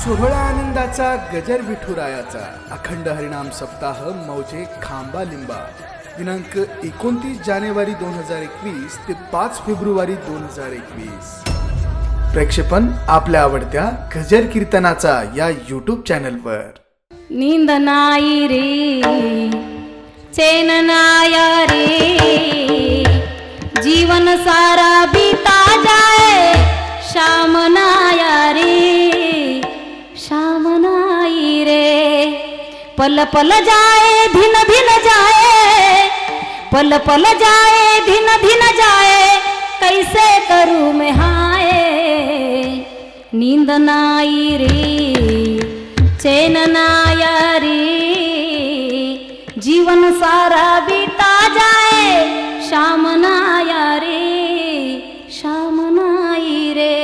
सोहळा आनंदाचा गजर विठुरायाचा. अखंड हरिणाम सप्ताह मौजे खांबा लिंबा. दिनांक एकोणतीस जानेवारी दोन हजार एकवीस ते पाच फेब्रुवारी दोन हजार एकवीस. प्रेक्षेपण आपल्या आवडत्या गजर कीर्तनाचा या युट्यूब चॅनलवर. नींद नाही रे चैन नाया रे. जीवन सारा बी पल पल जाए धिन धिन जाए। पल पल जाए धिन धिन जाए। कैसे करूँ मैं हाय? नींद नाई रे चैन नाया रे। जीवन सारा बीता जाए शाम नाया रे। शाम नाई रे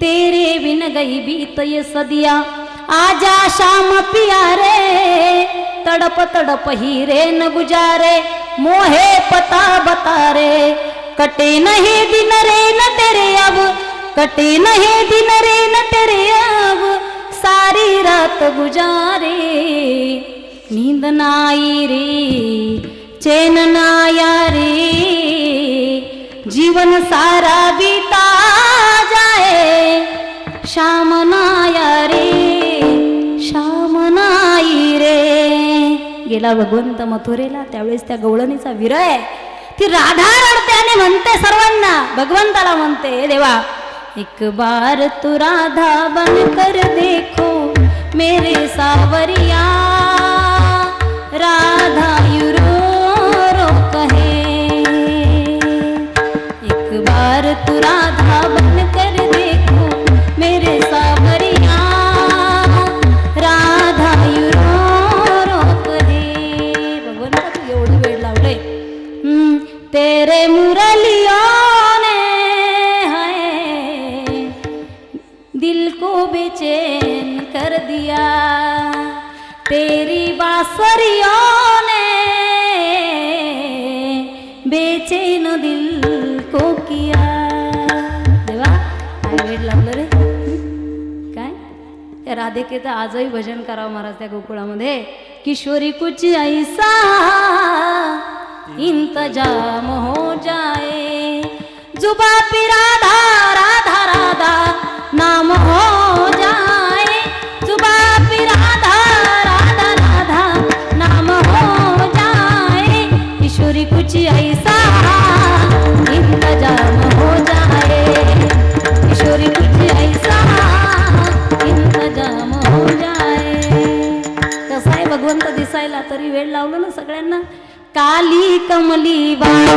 तेरे बिन गई बीत ये सदिया। आजा शाम पिया रे तड़प तड़प हिरे न गुजारे मोहे पता बता रे कटे नहीं दिन रे न तेरे अब कटे नहीं दिन रे न तेरे अब सारी रात गुजारे। नींद नाई रे चैन नाया रे जीवन सारा भी गेला भगवंत मथुरेला त्यावेळेस त्या गवळणीचा विरय ती राधा रडते आणि म्हणते सर्वांना भगवंताला म्हणते "हे देवा एक बार तू राधा बन कर देखो मेरे सावरिया राधा त्या राधेके तर आजही भजन करावं महाराज त्या गोकुळामध्ये. किशोरी कुछ ऐसा इंतजाम हो जाए. जुबा पे काली कमली बाळा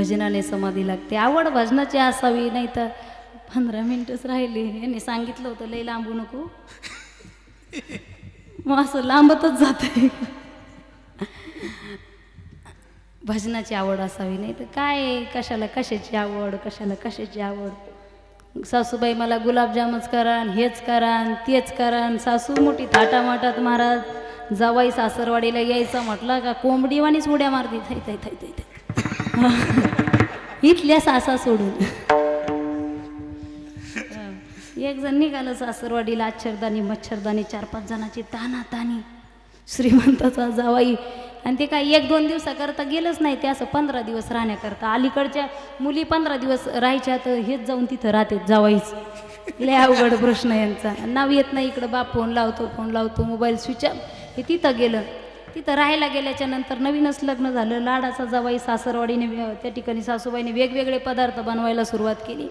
भजनाने समाधी लागते. आवड भजनाची असावी नाही तर पंधरा मिनिटच राहिली. यांनी सांगितलं होतं लई लांबू नको. मग असं लांबतच जात भजनाची आवड असावी नाही तर काय? कशाला कशाची आवड कशाला कशाची आवड? सासूबाई मला गुलाबजामच करान हेच करान तेच करान. सासू मोठी थाटामाटात महाराज जावाई सासरवाडीला यायचं म्हटलं का कोंबडीवानीच उड्या मारती. थै थै थै थै थै. इथल्या सासा सोडून. एक जण निघालं सासरवाडीला आच्छरदानी मच्छरदानी चार पाच जणाची ताना तानी श्रीमंताचा जावाई. आणि ते काय एक दोन दिवसाकरता गेलंच नाही ते असं पंधरा दिवस राहण्याकरता. अलीकडच्या मुली पंधरा दिवस राहायच्या तर हेच जाऊन तिथं राहते जावाईच. लय अवघड प्रश्न यांचा. नाव येत नाही इकडं. बाप फोन लावतो फोन लावतो मोबाईल स्विच ऑफ. हे तिथं गेलं. तिथं राहायला गेल्याच्यानंतर नवीनच लग्न झालं. लाडाचा जवाई सासरवाडीने त्या ठिकाणी सासूबाईने वेगवेगळे पदार्थ बनवायला सुरुवात केली.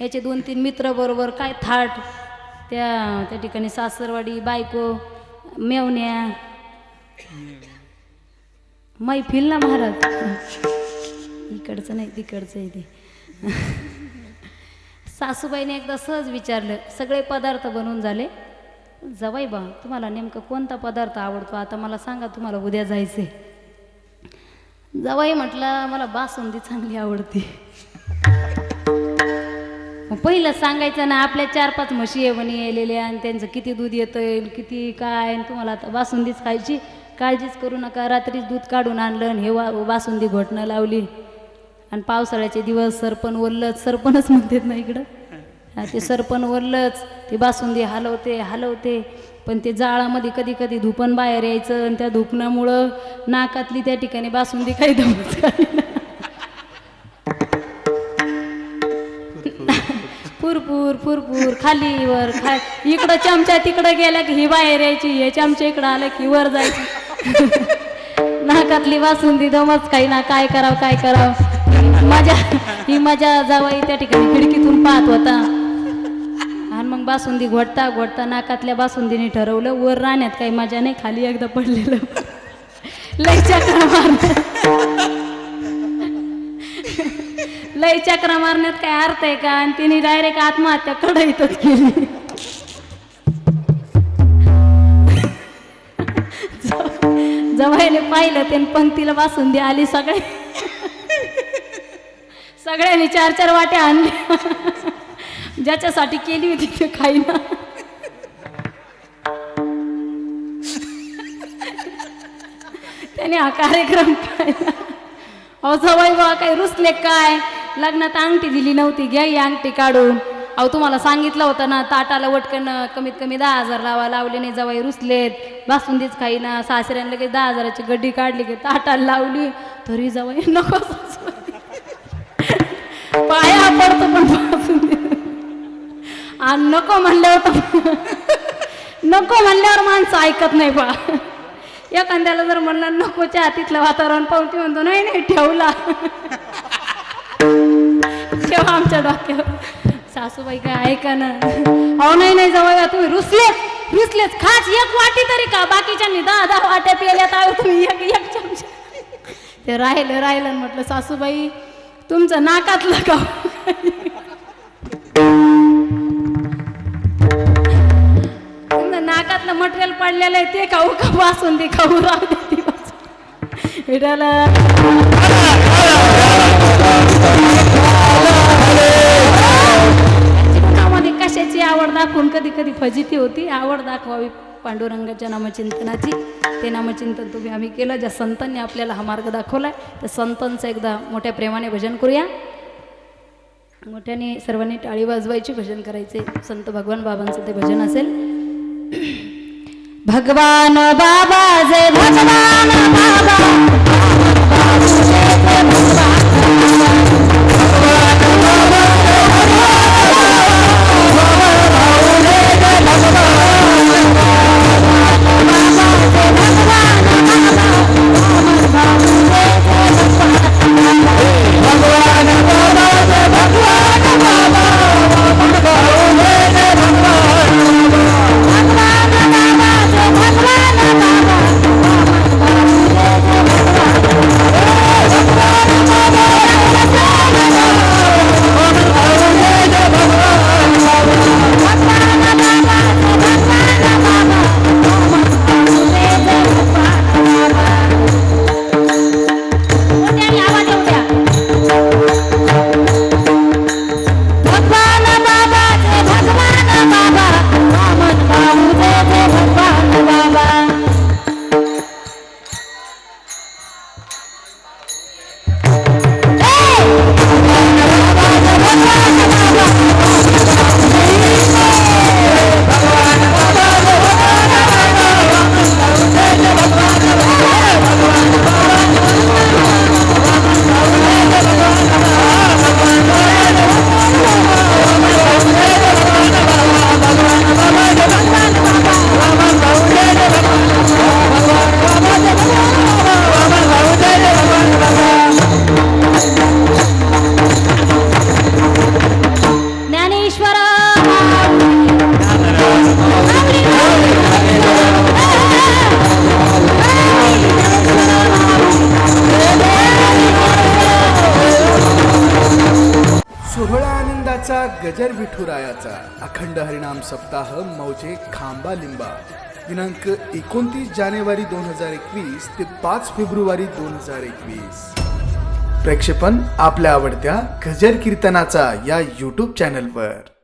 याचे दोन तीन मित्र बरोबर काय थाट त्या त्या ठिकाणी सासरवाडी बायको मेवण्या मैफिल ना महाराज. इकडचं नाही तिकडचं आहे ते. सासूबाईने एकदा सहज विचारलं सगळे पदार्थ बनवून झाले. जवाई बा तुम्हाला नेमकं कोणता पदार्थ आवडतो? आता मला सांगा तुम्हाला उद्या जायचे जवाई म्हटलं मला बासुंदी चांगली आवडते. पहिलं सांगायचं ना आपल्या चार पाच म्हशी आहे म्हणे येलेल्या आणि त्यांचं किती दूध येतं किती काय आणि तुम्हाला आता बासुंदीच खायची. काळजीच करू नका रात्रीच दूध काढून आणलं आणि हे वा बासुंदी घोटणं लावली. आणि पावसाळ्याचे दिवस सरपण ओरलंच सरपणच म्हणतात ना इकडं. ते सरपण वरलंच ते बासुंदी हलवते हलवते. पण ते जाळामध्ये कधी कधी धुपण बाहेर यायचं आणि त्या धुपणामुळं नाकातली त्या ठिकाणी बासुंदी काही दमच पुरपूर पुरपूर खाली वर खा इकडं चमचा तिकडं गेल्या की ही बाहेर यायची हे चमच्या इकडं आलं की वर जायची. नाकातली बासुंदी दमच काही ना काय करावं काय करावं. माझ्या ही माझ्या जावाई त्या ठिकाणी खिडकीतून पाहत होता. बासुंदी घोटता घोटता नाकातल्या बासुंदीने ठरवलं वर राहण्यात काही मजा नाही खाली एकदा पडलेलं. लय चक्र मारण्यात लय चक्र मारण्यात काय अर्थ आहे का? आणि तिने डायरेक्ट आत्महत्या कढईतच केली. जवायने पाहिलं ते पंक्तीला बासुंदी आली सगळे. सगळ्यांनी चार चार वाट्या आणल्या. ज्याच्यासाठी केली होती ते खाईना त्याने हा कार्यक्रम पाहिला. अहो जवाई बा काय रुसले काय? लग्नात अंगठी दिली नव्हती. घ्या ही अंगठी काढून. अहो तुम्हाला सांगितलं होतं ना ताटाला वटकन कमीत कमी दहा हजार लावा. लावले नाही जवाई रुसलेत. बासुंदीच काही ना. सासऱ्याने लगेच दहा हजाराची गड्डी काढली की ताटाला लावली. तरी जवाई नको पाया पडतो पण बासुंदी आणि नको म्हणल्यावर तर नको म्हणल्यावर माणसं ऐकत नाही बा. एखाद्याला जर म्हणलं नको हातीतलं तिथलं वातावरण पाहून ती म्हणतो नाही नाही ठेवला. ठेवा आमच्या डोक्यावर. सासूबाई काय ऐका ना. अहो नाही नाही जवळ तुम्ही रुसलेच रुसलेच खास एक वाटी तरी का बाकीच्यांनी दहा दहा वाट्या पिल्यात. आहो तुम्ही एक एक चमचा. ते राहिलं राहिलं म्हटलं सासूबाई तुमचं नाकातलं का घरातलं मटेरियल पडलेलं आहे ते खाऊ का वासून दे खाऊ राहू दे ती वासून. जीवनामध्ये कशाची आवड दाखवून कधी कधी फजिती होती? आवड दाखवावी पांडुरंगाच्या नामचिंतनाची. ते नामचिंतन तुम्ही आम्ही केलं ज्या संतांनी आपल्याला हा मार्ग दाखवलाय त्या संतांचं एकदा मोठ्या प्रेमाने भजन करूया. मोठ्याने सर्वांनी टाळी वाजवायची भजन करायचे. संत भगवान बाबांचं ते भजन असेल. भगवान बाबा जय भगवान बाबा. आनंदाचा गजर विठुरायाचा अखंड हरिणाम सप्ताह मौजे खांबा लिंबा. दिनांक एकोणतीस जानेवारी दोन हजार एकवीस ते पाच फेब्रुवारी दोन हजार एकवीस. प्रेक्षेपण आपल्या आवडत्या गजर कीर्तनाचा या यूट्यूब चॅनलवर